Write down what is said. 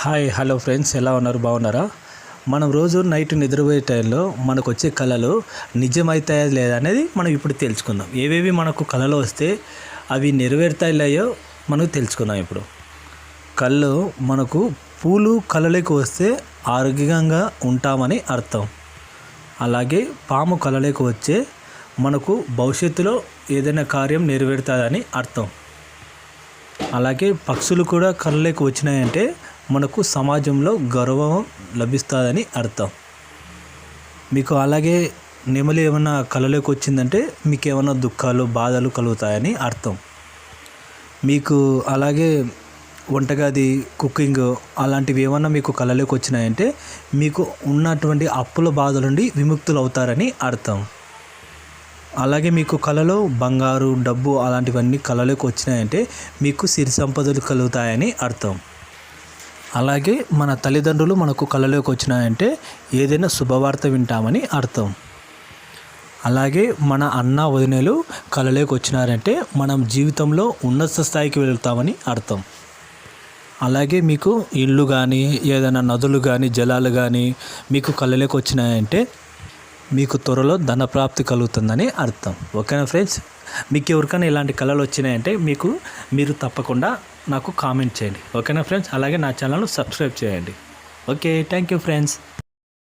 Hi hello friends ఎలా ఉన్నారు? బాగున్నారా? మనం రోజు నైట్ నిద్రపోయే టైంలో మనకు వచ్చే కళలు నిజమవుతాయా లేదా అనేది మనం ఇప్పుడు తెలుసుకుందాం. ఏవేవి మనకు కళలు వస్తే అవి నెరవేరుతాయో మనకు తెలుసుకుందాం ఇప్పుడు. కళ్ళు మనకు పూలు కళలకు వస్తే ఆరోగ్యంగా ఉంటామని అర్థం. అలాగే పాము కళలకు వచ్చే మనకు భవిష్యత్తులో ఏదైనా కార్యం నెరవేరుతుందని అర్థం. అలాగే పక్షులు కూడా కళ్ళలోకి వచ్చినాయంటే మనకు సమాజంలో గౌరవం లభిస్తుందని అర్థం. మీకు అలాగే నెమలి ఏమైనా కళలోకి వచ్చిందంటే మీకు ఏమైనా దుఃఖాలు బాధలు కలుగుతాయని అర్థం. మీకు అలాగే వంటగది కుకింగ్ అలాంటివి ఏమన్నా మీకు కళలోకి వచ్చినాయంటే మీకు ఉన్నటువంటి అప్పుల బాధల నుండి విముక్తులు అవుతారని అర్థం. అలాగే మీకు కళలో బంగారు డబ్బు అలాంటివన్నీ కళలోకి వచ్చినాయంటే మీకు సిరి సంపదలు కలుగుతాయని అర్థం. అలాగే మన తల్లిదండ్రులు మనకు కళలోకి వచ్చినాయంటే ఏదైనా శుభవార్త వింటామని అర్థం. అలాగే మన అన్న వదినలు కళలోకి వచ్చినారంటే మనం జీవితంలో ఉన్నత స్థాయికి వెళ్తామని అర్థం. అలాగే మీకు ఇళ్ళు కానీ ఏదైనా నదులు కానీ జలాలు కానీ మీకు కళ్ళలోకి వచ్చినాయంటే మీకు త్వరలో ధనప్రాప్తి కలుగుతుందని అర్థం. ఓకేనా ఫ్రెండ్స్? మీకు ఎవరికైనా ఇలాంటి కళలు వచ్చినాయంటే మీకు మీరు తప్పకుండా నాకు కామెంట్ చేయండి. ఓకేనా ఫ్రెండ్స్ అలాగే నా ఛానల్ను సబ్స్క్రైబ్ చేయండి. Okay thank you friends